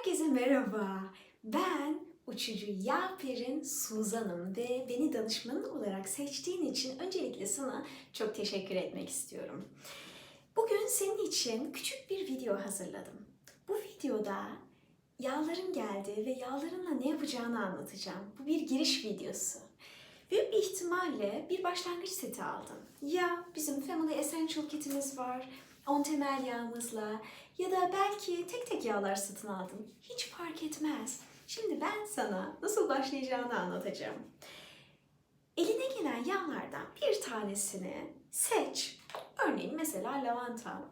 Herkese merhaba. Ben uçucu Yaper'in Suzan'ım ve beni danışmanın olarak seçtiğin için öncelikle sana çok teşekkür etmek istiyorum. Bugün senin için küçük bir video hazırladım. Bu videoda yağların geldi ve yağlarınla ne yapacağını anlatacağım. Bu bir giriş videosu. Büyük bir ihtimalle bir başlangıç seti aldın. Ya bizim Family Essential kitimiz var, 10 temel yağımızla ya da belki tek tek yağlar satın aldın. Hiç fark etmez. Şimdi ben sana nasıl başlayacağını anlatacağım. Eline gelen yağlardan bir tanesini seç. Örneğin mesela lavanta.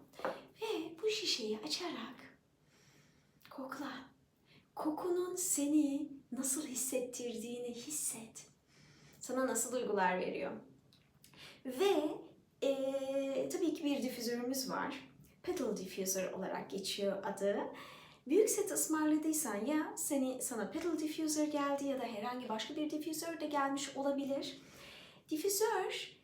Ve bu şişeyi açarak kokla. Kokunun seni nasıl hissettirdiğini hisset. Sana nasıl duygular veriyor. Ve eee, tabii ki bir difüzörümüz var. Petal diffuser olarak geçiyor adı. Büyük set ısmarladıysan ya seni sana pedal diffuser geldi ya da herhangi başka bir diffuser de gelmiş olabilir. Diffuser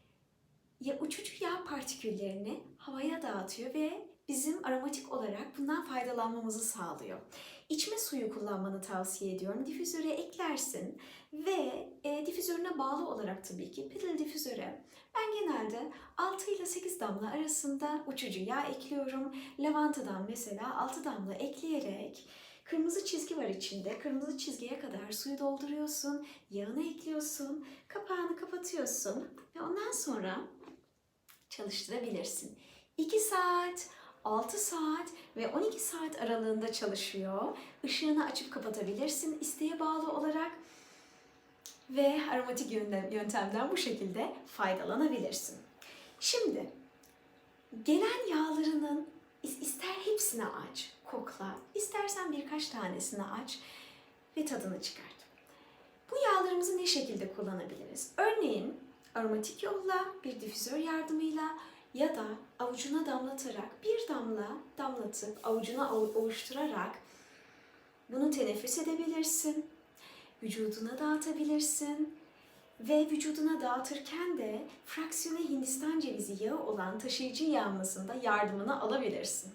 ya uçucu yağ partiküllerini havaya dağıtıyor ve bizim aromatik olarak bundan faydalanmamızı sağlıyor. İçme suyu kullanmanı tavsiye ediyorum. Difüzöre eklersin ve e, difüzörüne bağlı olarak tabii ki pedal difüzöre ben genelde 6 ile 8 damla arasında uçucu yağ ekliyorum. Lavantadan mesela 6 damla ekleyerek kırmızı çizgi var içinde. Kırmızı çizgiye kadar suyu dolduruyorsun, yağını ekliyorsun, kapağını kapatıyorsun ve ondan sonra çalıştırabilirsin. 2 saat, 6 saat ve 12 saat aralığında çalışıyor. Işığını açıp kapatabilirsin isteğe bağlı olarak ve aromatik yöntem- yöntemden bu şekilde faydalanabilirsin. Şimdi gelen yağlarının is- ister hepsini aç, kokla, istersen birkaç tanesini aç ve tadını çıkart. Bu yağlarımızı ne şekilde kullanabiliriz? Örneğin aromatik yolla, bir difüzör yardımıyla ya da avucuna damlatarak bir damla damlatıp avucuna avu- ovuşturarak bunu teneffüs edebilirsin. Vücuduna dağıtabilirsin. Ve vücuduna dağıtırken de fraksiyonu Hindistan cevizi yağı olan taşıyıcı yağımızın da yardımını alabilirsin.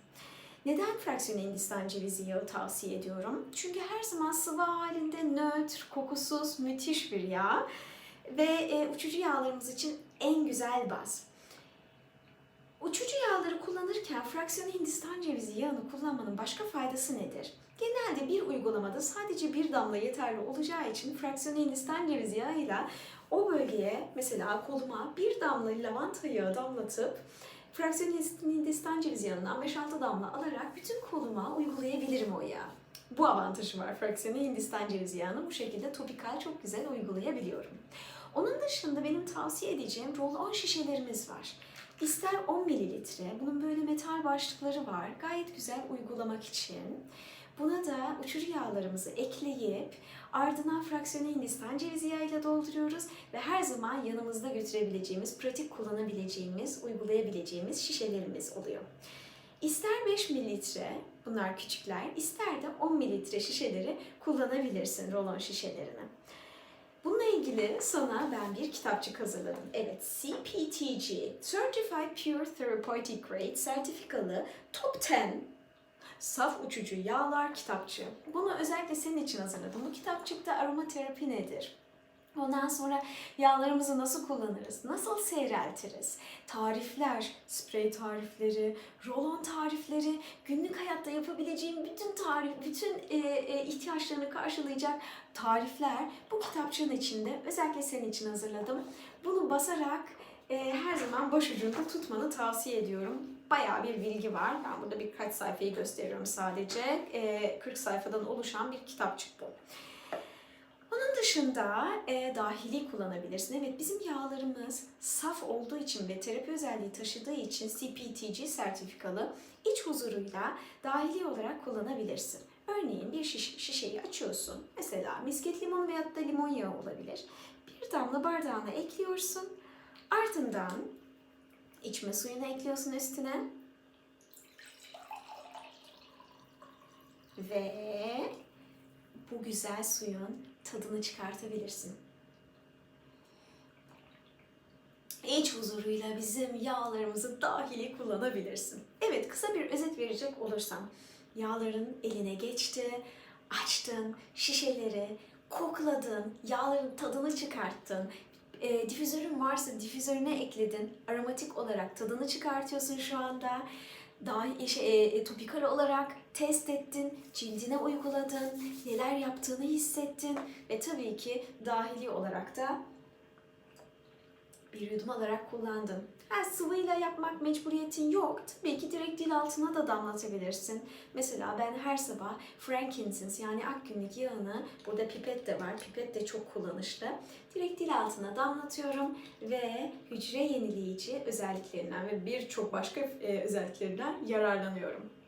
Neden fraksiyonu Hindistan cevizi yağı tavsiye ediyorum? Çünkü her zaman sıvı halinde nötr, kokusuz, müthiş bir yağ ve e, uçucu yağlarımız için en güzel baz. Uçucu yağları kullanırken fraksiyonu Hindistan cevizi yağını kullanmanın başka faydası nedir? Genelde bir uygulamada sadece bir damla yeterli olacağı için fraksiyonu Hindistan cevizi yağıyla o bölgeye mesela koluma bir damla lavanta yağı damlatıp fraksiyonu Hindistan cevizi yağından 5-6 damla alarak bütün koluma uygulayabilirim o yağı. Bu avantajı var fraksiyonu Hindistan cevizi yağını bu şekilde topikal çok güzel uygulayabiliyorum. Onun dışında benim tavsiye edeceğim roll-on şişelerimiz var. İster 10 mililitre, bunun böyle metal başlıkları var. Gayet güzel uygulamak için. Buna da uçucu yağlarımızı ekleyip ardından fraksiyonu Hindistan cevizi yağıyla dolduruyoruz ve her zaman yanımızda götürebileceğimiz, pratik kullanabileceğimiz, uygulayabileceğimiz şişelerimiz oluyor. İster 5 mililitre, bunlar küçükler, ister de 10 mililitre şişeleri kullanabilirsin, rolon şişelerini. Bununla ilgili sana ben bir kitapçık hazırladım. Evet, CPTG, Certified Pure Therapeutic Grade sertifikalı Top 10 Saf Uçucu Yağlar kitapçığı. Bunu özellikle senin için hazırladım. Bu kitapçıkta aromaterapi nedir? Ondan sonra yağlarımızı nasıl kullanırız? Nasıl seyreltiriz? Tarifler, sprey tarifleri, rolon tarifleri, günlük hayatta yapabileceğin bütün tarif, bütün e, e, ihtiyaçlarını karşılayacak tarifler bu kitapçığın içinde özellikle senin için hazırladım. Bunu basarak e, her zaman başucunda tutmanı tavsiye ediyorum. Bayağı bir bilgi var. Ben burada birkaç sayfayı gösteriyorum sadece. E, 40 sayfadan oluşan bir kitapçık bu. Onun dışında e, dahili kullanabilirsin. Evet bizim yağlarımız saf olduğu için ve terapi özelliği taşıdığı için CPTG sertifikalı iç huzuruyla dahili olarak kullanabilirsin. Örneğin bir şiş- şişeyi açıyorsun. Mesela misket limon veyahut da limon yağı olabilir. Bir damla bardağına ekliyorsun. Ardından içme suyunu ekliyorsun üstüne. Ve bu güzel suyun tadını çıkartabilirsin. İç huzuruyla bizim yağlarımızı dahili kullanabilirsin. Evet, kısa bir özet verecek olursam, yağların eline geçti. Açtın şişeleri, kokladın, yağların tadını çıkarttın. E, difüzörün varsa difüzörüne ekledin. Aromatik olarak tadını çıkartıyorsun şu anda. Daha şey, e, topikal olarak test ettin, cildine uyguladın, neler yaptığını hissettin ve tabii ki dahili olarak da bir yudum alarak kullandın. Ha, sıvıyla yapmak mecburiyetin yok. Tabii ki direkt dil altına da damlatabilirsin. Mesela ben her sabah frankincense yani akgünlük yağını, burada pipet de var, pipet de çok kullanışlı. Direkt dil altına damlatıyorum ve hücre yenileyici özelliklerinden ve birçok başka e, özelliklerinden yararlanıyorum.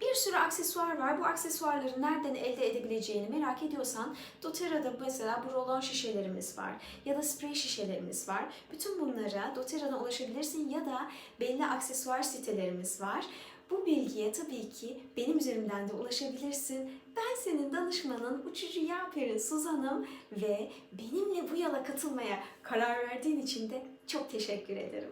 Bir sürü aksesuar var. Bu aksesuarları nereden elde edebileceğini merak ediyorsan doTERRA'da mesela bu rolon şişelerimiz var ya da sprey şişelerimiz var. Bütün bunlara doTERRA'dan ulaşabilirsin ya da belli aksesuar sitelerimiz var. Bu bilgiye tabii ki benim üzerimden de ulaşabilirsin. Ben senin danışmanın, uçucu yağperin Suzan'ım ve benimle bu yola katılmaya karar verdiğin için de çok teşekkür ederim.